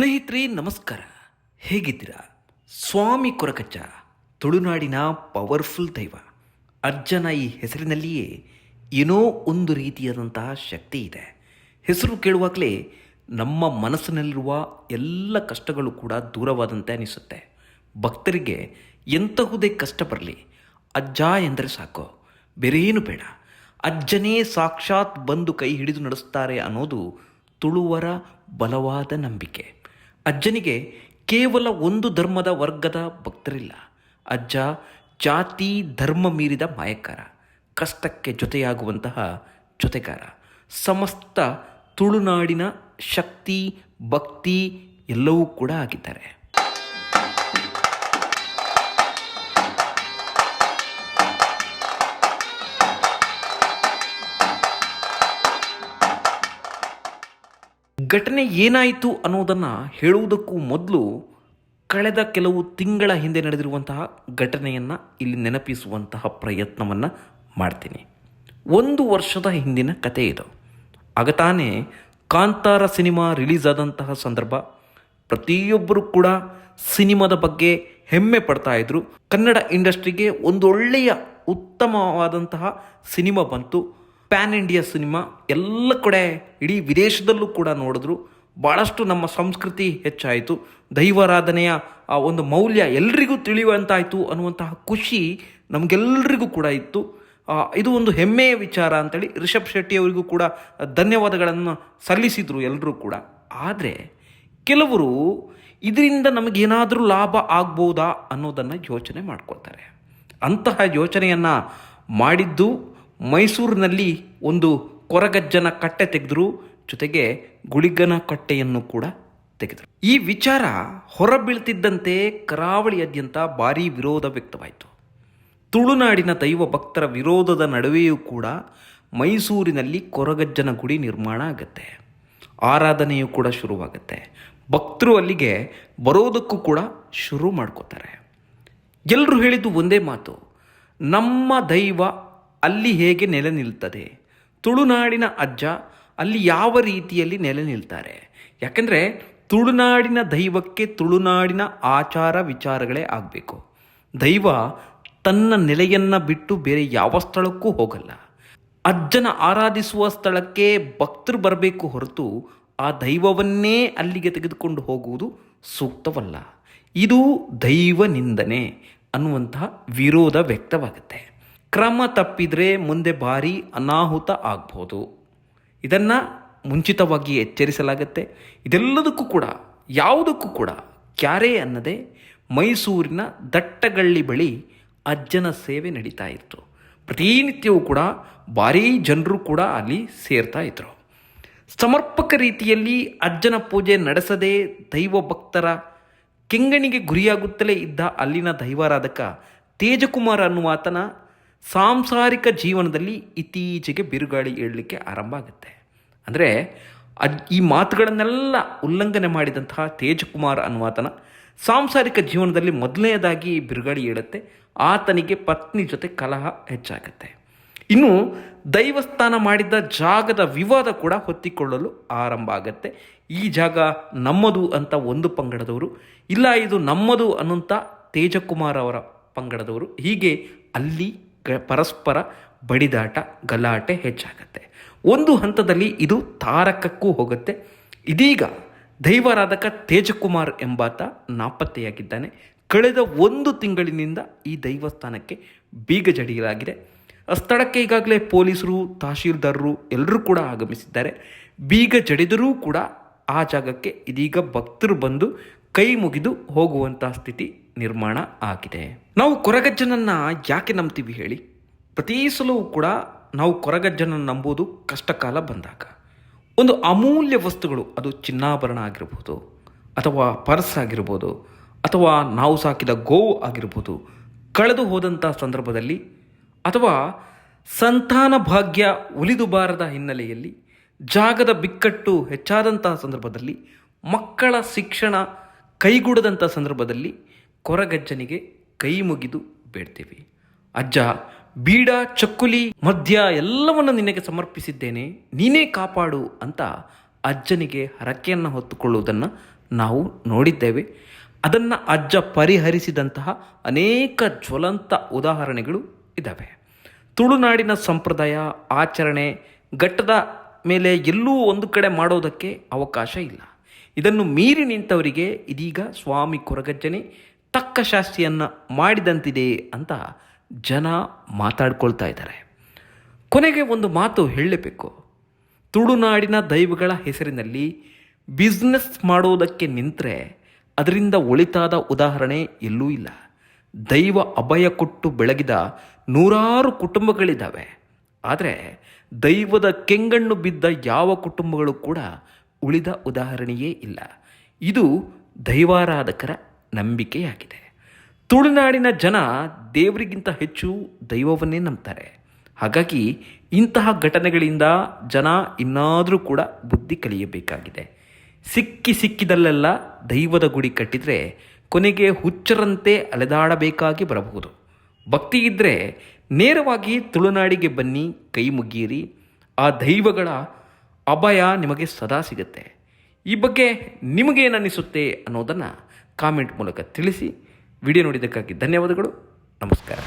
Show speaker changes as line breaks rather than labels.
ಸ್ನೇಹಿತರೆ, ನಮಸ್ಕಾರ. ಹೇಗಿದ್ದೀರಾ? ಸ್ವಾಮಿ ಕೊರಕಚ್ಚ, ತುಳುನಾಡಿನ ಪವರ್ಫುಲ್ ದೈವ. ಅರ್ಜನ ಈ ಹೆಸರಿನಲ್ಲಿಯೇ ಏನೋ ಒಂದು ರೀತಿಯಾದಂತಹ ಶಕ್ತಿ ಇದೆ. ಹೆಸರು ಕೇಳುವಾಗಲೇ ನಮ್ಮ ಮನಸ್ಸಿನಲ್ಲಿರುವ ಎಲ್ಲ ಕಷ್ಟಗಳು ಕೂಡ ದೂರವಾದಂತೆ ಅನಿಸುತ್ತೆ. ಭಕ್ತರಿಗೆ ಎಂತಹುದೇ ಕಷ್ಟ ಬರಲಿ, ಅಜ್ಜ ಎಂದರೆ ಸಾಕು. ಬೇರೇನು ಬೇಡ. ಅಜ್ಜನೇ ಸಾಕ್ಷಾತ್ ಬಂದು ಕೈ ಹಿಡಿದು ನಡೆಸ್ತಾರೆ ಅನ್ನೋದು ತುಳುವರ ಬಲವಾದ ನಂಬಿಕೆ. ಅಜ್ಜನಿಗೆ ಕೇವಲ ಒಂದು ಧರ್ಮದ ವರ್ಗದ ಭಕ್ತರಿಲ್ಲ. ಅಜ್ಜ ಜಾತಿ ಧರ್ಮ ಮೀರಿದ ಮಾಯಕಾರ, ಕಷ್ಟಕ್ಕೆ ಜೊತೆಯಾಗುವಂತಹ ಜೊತೆಗಾರ. ಸಮಸ್ತ ತುಳುನಾಡಿನ ಶಕ್ತಿ, ಭಕ್ತಿ ಎಲ್ಲವೂ ಕೂಡ ಆಗಿದ್ದಾರೆ. ಘಟನೆ ಏನಾಯಿತು ಅನ್ನೋದನ್ನು ಹೇಳುವುದಕ್ಕೂ ಮೊದಲು ಕಳೆದ ಕೆಲವು ತಿಂಗಳ ಹಿಂದೆ ನಡೆದಿರುವಂತಹ ಘಟನೆಯನ್ನು ಇಲ್ಲಿ ನೆನಪಿಸುವಂತಹ ಪ್ರಯತ್ನವನ್ನು ಮಾಡ್ತೀನಿ. ಒಂದು ವರ್ಷದ ಹಿಂದಿನ ಕತೆ ಇದು. ಆಗ ತಾನೇ ಕಾಂತಾರ ಸಿನಿಮಾ ರಿಲೀಸ್ ಆದಂತಹ ಸಂದರ್ಭ. ಪ್ರತಿಯೊಬ್ಬರು ಕೂಡ ಸಿನಿಮಾದ ಬಗ್ಗೆ ಹೆಮ್ಮೆ ಪಡ್ತಾ ಇದ್ರು. ಕನ್ನಡ ಇಂಡಸ್ಟ್ರಿಗೆ ಒಂದು ಒಳ್ಳೆಯ ಉತ್ತಮವಾದಂತಹ ಸಿನಿಮಾ ಬಂತು. ಪ್ಯಾನ್ ಇಂಡಿಯಾ ಸಿನಿಮಾ ಎಲ್ಲ ಕಡೆ ಇಡೀ ವಿದೇಶದಲ್ಲೂ ಕೂಡ ನೋಡಿದ್ರು. ಭಾಳಷ್ಟು ನಮ್ಮ ಸಂಸ್ಕೃತಿ ಹೆಚ್ಚಾಯಿತು. ದೈವಾರಾಧನೆಯ, ಆ, ಒಂದು ಮೌಲ್ಯ ಎಲ್ರಿಗೂ ತಿಳಿಯುವಂತಾಯಿತು ಅನ್ನುವಂತಹ ಖುಷಿ ನಮಗೆಲ್ಲರಿಗೂ ಕೂಡ ಇತ್ತು. ಇದು ಒಂದು ಹೆಮ್ಮೆಯ ವಿಚಾರ ಅಂತೇಳಿ ರಿಷಬ್ ಶೆಟ್ಟಿ ಅವರಿಗೂ ಕೂಡ ಧನ್ಯವಾದಗಳನ್ನು ಸಲ್ಲಿಸಿದರು ಎಲ್ಲರೂ ಕೂಡ. ಆದರೆ ಕೆಲವರು ಇದರಿಂದ ನಮಗೇನಾದರೂ ಲಾಭ ಆಗ್ಬೋದಾ ಅನ್ನೋದನ್ನು ಯೋಚನೆ ಮಾಡ್ಕೊಳ್ತಾರೆ. ಅಂತಹ ಯೋಚನೆಯನ್ನು ಮಾಡಿದ್ದು ಮೈಸೂರಿನಲ್ಲಿ ಒಂದು ಕೊರಗಜ್ಜನ ಕಟ್ಟೆ ತೆಗೆದ್ರು, ಜೊತೆಗೆ ಗುಳಿಗನ ಕಟ್ಟೆಯನ್ನು ಕೂಡ ತೆಗೆದರು. ಈ ವಿಚಾರ ಹೊರಬೀಳ್ತಿದ್ದಂತೆ ಕರಾವಳಿಯಾದ್ಯಂತ ಭಾರೀ ವಿರೋಧ ವ್ಯಕ್ತವಾಯಿತು. ತುಳುನಾಡಿನ ದೈವ ಭಕ್ತರ ವಿರೋಧದ ನಡುವೆಯೂ ಕೂಡ ಮೈಸೂರಿನಲ್ಲಿ ಕೊರಗಜ್ಜನ ಗುಡಿ ನಿರ್ಮಾಣ ಆಗುತ್ತೆ. ಆರಾಧನೆಯೂ ಕೂಡ ಶುರುವಾಗುತ್ತೆ. ಭಕ್ತರು ಅಲ್ಲಿಗೆ ಬರೋದಕ್ಕೂ ಕೂಡ ಶುರು ಮಾಡ್ಕೋತಾರೆ. ಎಲ್ಲರೂ ಹೇಳಿದ್ದು ಒಂದೇ ಮಾತು, ನಮ್ಮ ದೈವ ಅಲ್ಲಿ ಹೇಗೆ ನೆಲೆ ನಿಲ್ತದೆ? ತುಳುನಾಡಿನ ಅಜ್ಜ ಅಲ್ಲಿ ಯಾವ ರೀತಿಯಲ್ಲಿ ನೆಲೆ ನಿಲ್ತಾರೆ? ಯಾಕಂದರೆ ತುಳುನಾಡಿನ ದೈವಕ್ಕೆ ತುಳುನಾಡಿನ ಆಚಾರ ವಿಚಾರಗಳೇ ಆಗಬೇಕು. ದೈವ ತನ್ನ ನೆಲೆಯನ್ನು ಬಿಟ್ಟು ಬೇರೆ ಯಾವ ಸ್ಥಳಕ್ಕೂ ಹೋಗಲ್ಲ. ಅಜ್ಜನ ಆರಾಧಿಸುವ ಸ್ಥಳಕ್ಕೆ ಭಕ್ತರು ಬರಬೇಕು ಹೊರತು ಆ ದೈವವನ್ನೇ ಅಲ್ಲಿಗೆ ತೆಗೆದುಕೊಂಡು ಹೋಗುವುದು ಸೂಕ್ತವಲ್ಲ. ಇದು ದೈವ ನಿಂದನೆ ಅನ್ನುವಂತಹ ವಿರೋಧ ವ್ಯಕ್ತವಾಗುತ್ತೆ. ಕ್ರಮ ತಪ್ಪಿದರೆ ಮುಂದೆ ಭಾರಿ ಅನಾಹುತ ಆಗ್ಬೋದು. ಇದನ್ನು ಮುಂಚಿತವಾಗಿ ಎಚ್ಚರಿಸಲಾಗತ್ತೆ. ಇದೆಲ್ಲದಕ್ಕೂ ಕೂಡ, ಯಾವುದಕ್ಕೂ ಕೂಡ ಕ್ಯಾರೆ ಅನ್ನದೇ ಮೈಸೂರಿನ ದಟ್ಟಗಳ್ಳಿ ಬಳಿ ಅಜ್ಜನ ಸೇವೆ ನಡೀತಾ ಇತ್ತು. ಪ್ರತಿನಿತ್ಯವೂ ಕೂಡ ಭಾರೀ ಜನರು ಕೂಡ ಅಲ್ಲಿ ಸೇರ್ತಾ ಇದ್ರು. ಸಮರ್ಪಕ ರೀತಿಯಲ್ಲಿ ಅಜ್ಜನ ಪೂಜೆ ನಡೆಸದೆ ದೈವ ಭಕ್ತರ ಕೆಂಗಣಿಗೆ ಗುರಿಯಾಗುತ್ತಲೇ ಇದ್ದ ಅಲ್ಲಿನ ದೈವಾರಾಧಕ ತೇಜಕುಮಾರ್ ಅನ್ನುವಾತನ ಸಾಂಸಾರಿಕ ಜೀವನದಲ್ಲಿ ಇತ್ತೀಚೆಗೆ ಬಿರುಗಾಳಿ ಏಳಲಿಕ್ಕೆ ಆರಂಭ ಆಗುತ್ತೆ. ಅಂದರೆ ಅದ್ ಈ ಮಾತುಗಳನ್ನೆಲ್ಲ ಉಲ್ಲಂಘನೆ ಮಾಡಿದಂತಹ ತೇಜಕುಮಾರ್ ಅನ್ನುವಾತನ ಸಾಂಸಾರಿಕ ಜೀವನದಲ್ಲಿ ಮೊದಲನೆಯದಾಗಿ ಬಿರುಗಾಳಿ ಏಳುತ್ತೆ. ಆತನಿಗೆ ಪತ್ನಿ ಜೊತೆ ಕಲಹ ಹೆಚ್ಚಾಗುತ್ತೆ. ಇನ್ನು ದೈವಸ್ಥಾನ ಮಾಡಿದ ಜಾಗದ ವಿವಾದ ಕೂಡ ಹೊತ್ತಿಕೊಳ್ಳಲು ಆರಂಭ ಆಗುತ್ತೆ. ಈ ಜಾಗ ನಮ್ಮದು ಅಂತ ಒಂದು ಪಂಗಡದವರು, ಇಲ್ಲ ಇದು ನಮ್ಮದು ಅನ್ನುವಂಥ ತೇಜಕುಮಾರ್ ಅವರ ಪಂಗಡದವರು. ಹೀಗೆ ಅಲ್ಲಿ ಪರಸ್ಪರ ಬಡಿದಾಟ, ಗಲಾಟೆ ಹೆಚ್ಚಾಗುತ್ತೆ. ಒಂದು ಹಂತದಲ್ಲಿ ಇದು ತಾರಕಕ್ಕೂ ಹೋಗುತ್ತೆ. ಇದೀಗ ದೈವಾರಾಧಕ ತೇಜಕುಮಾರ್ ಎಂಬಾತ ನಾಪತ್ತೆಯಾಗಿದ್ದಾನೆ. ಕಳೆದ ಒಂದು ತಿಂಗಳಿನಿಂದ ಈ ದೈವಸ್ಥಾನಕ್ಕೆ ಬೀಗ ಜಡಿಯಲಾಗಿದೆ. ಸ್ಥಳಕ್ಕೆ ಈಗಾಗಲೇ ಪೊಲೀಸರು, ತಹಶೀಲ್ದಾರರು ಎಲ್ಲರೂ ಕೂಡ ಆಗಮಿಸಿದ್ದಾರೆ. ಬೀಗ ಜಡಿದರೂ ಕೂಡ ಆ ಜಾಗಕ್ಕೆ ಇದೀಗ ಭಕ್ತರು ಬಂದು ಕೈ ಮುಗಿದು ಹೋಗುವಂಥ ಸ್ಥಿತಿ ನಿರ್ಮಾಣ ಆಗಿದೆ. ನಾವು ಕೊರಗಜ್ಜನನ್ನು ಯಾಕೆ ನಂಬ್ತೀವಿ ಹೇಳಿ? ಪ್ರತಿ ಸಲವೂ ಕೂಡ ನಾವು ಕೊರಗಜ್ಜನನ್ನು ನಂಬೋದು ಕಷ್ಟಕಾಲ ಬಂದಾಗ. ಒಂದು ಅಮೂಲ್ಯ ವಸ್ತುಗಳು, ಅದು ಚಿನ್ನಾಭರಣ ಆಗಿರ್ಬೋದು, ಅಥವಾ ಪರ್ಸ್ ಆಗಿರ್ಬೋದು, ಅಥವಾ ನಾವು ಸಾಕಿದ ಗೋವು ಆಗಿರ್ಬೋದು, ಕಳೆದು ಹೋದಂಥ ಸಂದರ್ಭದಲ್ಲಿ, ಅಥವಾ ಸಂತಾನ ಭಾಗ್ಯ ಉಳಿದು ಬಾರದ ಹಿನ್ನೆಲೆಯಲ್ಲಿ, ಜಾಗದ ಬಿಕ್ಕಟ್ಟು ಹೆಚ್ಚಾದಂತಹ ಸಂದರ್ಭದಲ್ಲಿ, ಮಕ್ಕಳ ಶಿಕ್ಷಣ ಕೈಗೂಡದಂಥ ಸಂದರ್ಭದಲ್ಲಿ ಕೊರಗಜ್ಜನಿಗೆ ಕೈ ಮುಗಿದು ಬೇಡ್ತೇವೆ. ಅಜ್ಜ, ಬೀಡ, ಚಕ್ಕುಲಿ, ಮದ್ಯ ಎಲ್ಲವನ್ನು ನಿನಗೆ ಸಮರ್ಪಿಸಿದ್ದೇನೆ, ನೀನೇ ಕಾಪಾಡು ಅಂತ ಅಜ್ಜನಿಗೆ ಹರಕೆಯನ್ನು ಹೊತ್ತುಕೊಳ್ಳುವುದನ್ನು ನಾವು ನೋಡಿದ್ದೇವೆ. ಅದನ್ನು ಅಜ್ಜ ಪರಿಹರಿಸಿದಂತಹ ಅನೇಕ ಜ್ವಲಂತ ಉದಾಹರಣೆಗಳು ಇದ್ದಾವೆ. ತುಳುನಾಡಿನ ಸಂಪ್ರದಾಯ, ಆಚರಣೆ, ಘಟ್ಟದ ಮೇಲೆ ಎಲ್ಲೂ ಒಂದು ಕಡೆ ಮಾಡೋದಕ್ಕೆ ಅವಕಾಶ ಇಲ್ಲ. ಇದನ್ನು ಮೀರಿ ನಿಂತವರಿಗೆ ಇದೀಗ ಸ್ವಾಮಿ ಕೊರಗಜ್ಜನೆ ತಕ್ಕ ಶಾಸ್ತಿಯನ್ನು ಮಾಡಿದಂತಿದೆ ಅಂತ ಜನ ಮಾತಾಡ್ಕೊಳ್ತಾ ಇದ್ದಾರೆ. ಕೊನೆಗೆ ಒಂದು ಮಾತು ಹೇಳಲೇಬೇಕು. ತುಳುನಾಡಿನ ದೈವಗಳ ಹೆಸರಿನಲ್ಲಿ ಬಿಸ್ನೆಸ್ ಮಾಡೋದಕ್ಕೆ ನಿಂತರೆ ಅದರಿಂದ ಒಳಿತಾದ ಉದಾಹರಣೆ ಎಲ್ಲೂ ಇಲ್ಲ. ದೈವ ಅಭಯ ಕೊಟ್ಟು ಬೆಳಗಿದ ನೂರಾರು ಕುಟುಂಬಗಳಿದ್ದಾವೆ. ಆದರೆ ದೈವದ ಕೆಂಗಣ್ಣು ಬಿದ್ದ ಯಾವ ಕುಟುಂಬಗಳು ಕೂಡ ಉಳಿದ ಉದಾಹರಣೆಯೇ ಇಲ್ಲ. ಇದು ದೈವಾರಾಧಕರ ನಂಬಿಕೆಯಾಗಿದೆ. ತುಳುನಾಡಿನ ಜನ ದೇವರಿಗಿಂತ ಹೆಚ್ಚು ದೈವವನ್ನೇ ನಂಬ್ತಾರೆ. ಹಾಗಾಗಿ ಇಂತಹ ಘಟನೆಗಳಿಂದ ಜನ ಇನ್ನಾದರೂ ಕೂಡ ಬುದ್ಧಿ ಕಲಿಯಬೇಕಾಗಿದೆ. ಸಿಕ್ಕಿ ಸಿಕ್ಕಿದಲ್ಲೆಲ್ಲ ದೈವದ ಗುಡಿ ಕಟ್ಟಿದರೆ ಕೊನೆಗೆ ಹುಚ್ಚರಂತೆ ಅಲೆದಾಡಬೇಕಾಗಿ ಬರಬಹುದು. ಭಕ್ತಿ ಇದ್ದರೆ ನೇರವಾಗಿ ತುಳುನಾಡಿಗೆ ಬನ್ನಿ, ಕೈ ಮುಗಿಯಿರಿ. ಆ ದೈವಗಳ ಅಭಯ ನಿಮಗೆ ಸದಾ ಸಿಗುತ್ತೆ. ಈ ಬಗ್ಗೆ ನಿಮಗೇನನ್ನಿಸುತ್ತೆ ಅನ್ನೋದನ್ನು ಕಾಮೆಂಟ್ ಮೂಲಕ ತಿಳಿಸಿ. ವಿಡಿಯೋ ನೋಡಿದ್ದಕ್ಕಾಗಿ ಧನ್ಯವಾದಗಳು. ನಮಸ್ಕಾರ.